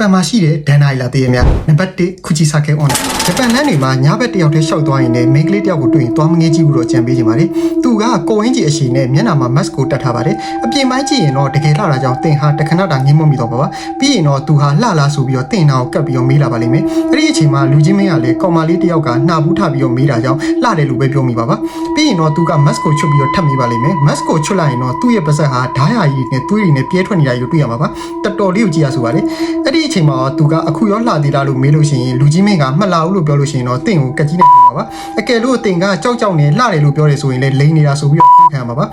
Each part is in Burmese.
ပန်မှာရှိတဲ့ဒန်နာရီလာတည်ရမြနံပါတ်1ခုချီဆာကဲအွန်ဂျပန်လမ်းတွေမှာညာဘက်တစ်ယောက်တည်းရှောက်သွားရင်လည်းမိန်းကလေးတစ်ယောက်ကိုတွေ့ရင်သွားမငေးကြည့်ဘူးတော့ကြံပေးချင်ပါတယ်သူကကိုဝင်းကြီးအရှိနဲ့မျက်နှာမှာ mask ကိုတတ်ထားပါတယ်အပြင်ပိုင်းကြည့်ရင်တော့တကယ်လှတာကြောင့်တင်ဟာတခဏတာငင်းမမိတော့ပါပါပြီးရင်တော့သူဟာလှလားဆိုပြီးတော့တင်နာကိုကပ်ပြီးတော့မေးလာပါလိမ့်မယ်အဲ့ဒီအချိန်မှာလူချင်းမင်းကလည်းကောင်မလေးတစ်ယောက်ကနှာဘူးထပြီးတော့မေးတာကြောင့်လှတယ်လို့ပဲပြောမိပါပါပြီးရင်တော့သူက mask ကိုချွတ်ပြီးတော့ထပ်မေးပါလိမ့်မယ် mask ကိုချွတ်လိုက်ရင်တော့သူ့ရဲ့ပါးစပ်ဟာဓာတ်ရည်နဲ့သွေးရည်နဲ့ပြဲထွက်နေတာကိုတွေ့ရမှာပါတော်တော်လေးကိုကြည့်ရဆိုပါလေအဲ့ဒီအချိန်မှာသူကအခုရောလှသေးလားလို့မေးလို့ရှိရင်လူကြီးမင်းကမှတ်လာဘူးလို့ပြောလို့ရှိရင်တော့တင့်ကိုကက်ကြီးနဲ့ပြောပါပါအကယ်လို့တင်ကကြောက်ကြောက်နဲ့လှတယ်လို့ပြောတယ်ဆိုရင်လည်းလိန်နေတာဆိုပြီးတော့ခံရမှာပါ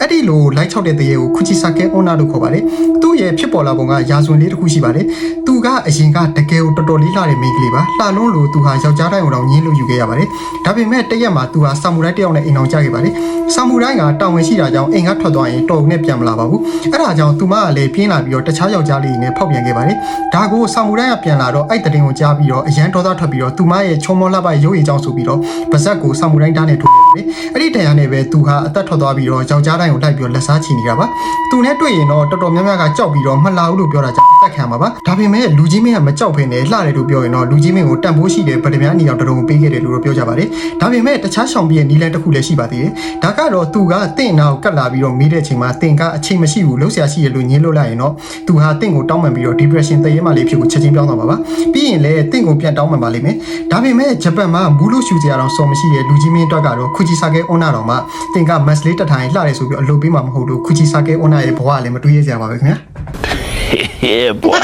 အဲ့ဒီလိုလိုက်ချောက်တဲ့တရေကိုခုချီဆာကဲအွန်နာလို့ခေါ်ပါတယ်သူ့ရဲ့ဖြစ်ပေါ်လာပုံကရာဇဝင်လေးတစ်ခုရှိပါတယ်သူကအရင်ကတကယ်ကိုတော်တော်လေးလှတဲ့မိန်းကလေးပါလှလုံးလို့သူဟာယောက်ျားတိုင်းအောင်ညင်းလို့ယူခဲ့ရပါတယ်ဒါပေမဲ့တရက်မှာသူဟာဆာမူရိုင်းတစ်ယောက်နဲ့အိမ်အောင်ကြခဲ့ပါတယ်ဆာမူရိုင်းကတာဝန်ရှိတာကြောင့်အိမ်ကထွက်သွားရင်တော်ုံနဲ့ပြန်မလာပါဘူးအဲ့ဒါကြောင့်သူမကလည်းပြင်းလာပြီးတော့တခြားယောက်ျားလေးတွေနဲ့ဖောက်ပြန်ခဲ့ပါတယ်ဒါကိုဆာမူရိုင်းကပြန်လာတော့အဲ့တဲ့တင်ကိုကြားပြီးတော့အရန်ဒေါသထွက်ပြီးတော့သူမရဲ့ချုံမောလှပရုပ်ရည်ကြောင့်ဆိုပြီးတော့ပါဇက်ကိုဆာမူရိုင်းတားနဲ့ထိုးခဲ့ပါတယ်အဲ့ဒီတရားနဲ့ပဲသူဟာအသက်ထွက်သွားပြီးတော့ယောက်ျားတိုင်းကိုလိုက်ပြီးတော့လက်စားချီနေတာပါသူနဲ့တွေ့ရင်တော့တော်တော်များများကကြောက်ပြီးတော့မလာဘူးလို့ပြောတာကြောင့်အသက်ခံမှာပါဒါပေမဲ့လူကြီးမင်းကမကြောက်ဖ ೇನೆ လှတယ်လို့ပြောရင်တော့လူကြီးမင်းကိုတန်ဖိုးရှိတဲ့ဗဒမြားနေအောင်တရုံပေးခဲ့တယ်လို့တော့ပြောကြပါတယ်ဒါပေမဲ့တခြားရှောင်ပြည့်နီလန်တစ်ခုလည်းရှိပါသေးတယ်ဒါကတော့သူကတင့်နာကိုကတ်လာပြီးတော့မေးတဲ့အချိန်မှာတင်ကအချိန်မရှိဘူးလှုပ်ရှားရှိရလို့ညင်းလို့လိုက်ရင်တော့သူဟာတင့်ကိုတောင်းပန်ပြီးတော့ depression တရေမှလေးဖြစ်ကိုချက်ချင်းပြောင်းသွားမှာပါပြီးရင်လည်းတင့်ကိုပြန်တောင်းပန်ပါလိမ့်မယ်ဒါပေမဲ့ဂျပန်မှာမူလို့ရှူစရာတော့စော်မရှိတဲ့လူကြီးမင်းအတွက်ကတော့ခုချီဆာကဲအွန်နာတော်မှာတင်ကမတ်စလေးတက်ထိုင်လှတယ်ဆိုပြီးအလုပ်ပေးမှာမဟုတ်လို့ခုချီဆာကဲအွန်နာရဲ့ဘဝကလည်းမတွေးရစရာပါပဲခင်ဗျာ yeah, boy.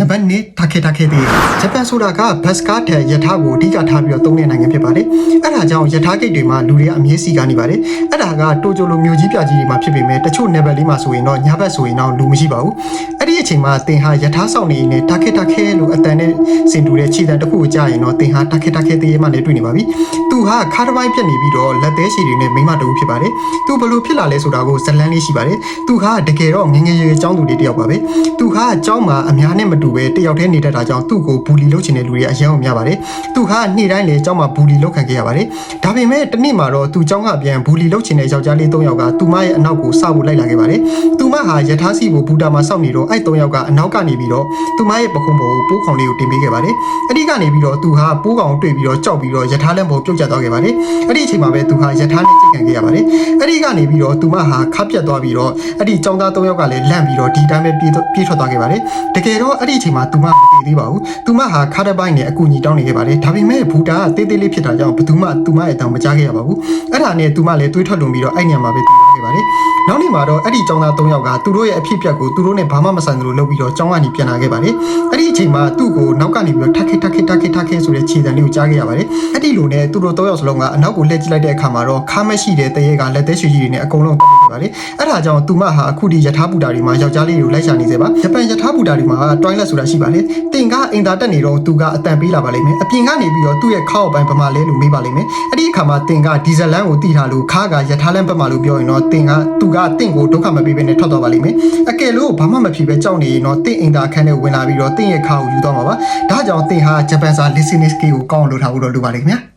နံပါတ်2တာခေတာခေတီဂျပန်ဆိုတာကဘတ်စကားထက်ယထာကိုအဓိကထားပြီးတော့သုံးတဲ့နိုင်ငံဖြစ်ပါတယ်။အဲ့ဒါကြောင့်ယထာဂိတ်တွေမှာလူတွေကအမြဲစီကနေပါတယ်။အဲ့ဒါကတိုကျိုလိုမြို့ကြီးပြကြီးတွေမှာဖြစ်ပေမဲ့တချို့ level လေးမှာဆိုရင်တော့ညဘက်ဆိုရင်တော့လူမရှိပါဘူး။အဲ့ဒီအ ချိန်မှာတင်ဟာယထာဆောင်နေနေတခဲတခဲလို့အတန်နဲ့စင်တူတဲ့ခြေတံတစ်ခုကိုကြာရင်တော့တင်ဟာတခဲတခဲသေးမှလည်းတွေ့နေပါပြီ။သူဟာခါတစ်ပိုင်းပြက်နေပြီးတော့လက်သေးရှည်တွေနဲ့မိမတူဖြစ်ပါတယ်။သူဘလို့ဖြစ်လာလဲဆိုတာကိုဇလန်းလေးရှိပါတယ်။သူဟာတကယ်တော့ငငယ်ရွယ်အကြောင်းသူလေးတယောက်ပါပဲ။သူဟာအကြောင်းမှာအများနဲ့မတူပဲတယောက်တည်းနေတတ်တာကြောင့်သူ့ကိုဘူလီလုပ်ချင်တဲ့လူတွေအများအောင်များပါတယ်။သူဟာနေ့တိုင်းလည်းအကြောင်းမှာဘူလီလုပ်ခံခဲ့ရပါတယ်။ဒါပေမဲ့တနေ့မှာတော့သူအကြောင်းကပြန်ဘူလီလုပ်ချင်တဲ့ယောက်ျားလေး၃ယောက်ကသူမရဲ့အနောက်ကိုစဖို့လိုက်လာခဲ့ပါတယ်။သူမဟာယထာစီကိုဘူတာမှာစောင့်နေတော့အဲ့၃ယောက်ကအနောက်ကနေပြီးတော့သူမရဲ့ပခုံးပေါ်ကိုပိုးခေါင်လေးကိုတင်ပေးခဲ့ပါတယ်။အဲ့ဒီကနေပြီးတော့သူဟာပိုးကောင်တွေ့ပြီးတော့ကြောက်ပြီးတော့ယထာလက်ပေါ်ပြုတ်ကျသွားခဲ့ပါတယ်။အဲ့ဒီအချိန်မှာပဲသူဟာယထာနဲ့ကြိတ်ခံခဲ့ရပါတယ်။အဲ့ဒီကနေပြီးတော့သူမဟာခါပြတ်သွားပြီးတော့အဲ့ဒီចောင်းသား၃ယောက်ကလည်းလန့်ပြီးတော့ဒီတိုင်းပဲပြေးပြေးထွက်သွားခဲ့ပါတယ်။တကယ်တော့အဲ့ဒီအချိန်မှာသူမမတည်သေးပါဘူး။သူမဟာခါတစ်ပိုင်းနဲ့အကူအညီတောင်းနေခဲ့ပါတယ်။ဒါပေမဲ့ဘူတာကတေးသေးလေးဖြစ်တာကြောင့်ဘယ်သူမှသူမရဲ့အတောင်မကြားခဲ့ရပါဘူး။အဲ့ဒါနဲ့သူမလည်းတွေးထွက်လွန်ပြီးတော့အဲ့ညမှာပဲတည်သွားခဲ့ပါတယ်။နောက်နေ့မှာတော့အဲ့ဒီចောင်းသား၃ယောက်ကသူတို့ရဲ့အဖြစ်အပျက်ကိုသူတို့နဲ့ဘာမှမဆိုင်သလိုလုပ်ပြီးတော့ចောင်းကနေပြန်လာခဲ့ပါတယ်။အဲ့ဒီအ ချိန်မှာသူ့ကိုနောက်ကနေပြီးတော့ထက်ခိထက်ခိထက်ခိထက်ခိဆိုတဲ့ခြေတံလေးကိုကြားခဲ့ရပါတယ်။အဲ့ဒီလိုနဲ့သူတို့၃ယောက်စလုံးကအနောက်ကိုလှည့်ကြည့်လိုက်တဲ့အခါမှာတော့ခါမရှိတဲ့တရေကလက်သေးရွှေကြီးတွေနဲ့အကုန်လုံးတက်ခဲ့ပါတယ်။အဲ့ဒါကြောင့်သူမဟာအခုဒီယထာဘူတာတွေမှာယောက်ျားလေးတွေကိုလိုက်ရှာနေစေပါ။ဂျပန်ယထာဘူတာတွေမှာတွိုင်းလက်ဆိုတာရှိပါတယ်။တင်ကအင်တာတက်နေတော့သူကအတန်ပေးလာပါလိမ့်မယ်။အပြင်ကနေပြီးတော့သူ့ရဲ့ခါအောက်ပိုင်းဗမာလဲလို့မေးပါလိမ့်မယ်။အဲ့ဒီအခါမှာတင်ကဒီဇယ်လန်ကိုတီးထားလို့ခါကယထာလန်ဘက်မှာလို့ပြောရင်တော့တင်ကသူကတင့်ကိုဒုက္ခမပေးဘဲနဲ့ထွက်သွားပါလိမ့်မယ်။အကယ်လို့ဘာမှမဖြစ်ပဲကြောက်နေရင်တော့တင့်အင်တာခန်းထဲဝင်လာပြီးတော့တင့်ရဲ့ခါကိုယူသွားမှာပါ။ဒါကြောင့်တင်ဟာဂျပန်စာ listening skill ကိုကောင်းအောင်လုပ်ထားဖို့တော့လိုပါလိမ့်ခင်ဗျာ။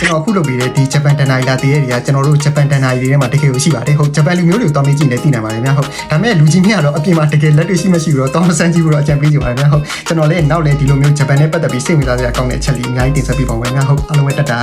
ကျွန်တော်အခုလုပ်ပြီးတဲ့ဒီဂျပန်တန်နိုင်လာတည်ရတွေကကျွန်တော်တို့ဂျပန်တန်နိုင်တွေထဲမှာတကယ်ကိုရှိပါတယ်ဟုတ်ဂျပန်လူမျိုးတွေကိုတောင်းမေးကြည့်နေသိနိုင်ပါတယ်များဟုတ်ဒါပေမဲ့လူကြီးမြတ်ကတော့အပြင်မှာတကယ်လက်တွေ့ရှိမရှိဘူးတော့တောင်းမဆန်းကြည့်ဘူးတော့အကြံပေးကြပါမယ်များဟုတ်ကျွန်တော်လည်းနောက်လည်းဒီလိုမျိုးဂျပန်နဲ့ပတ်သက်ပြီးစိတ်ဝင်စားစရာကောင်းတဲ့အချက်လေးအများကြီးတင်ဆက်ပေးပါမယ်များဟုတ်အားလုံးပဲတက်တာ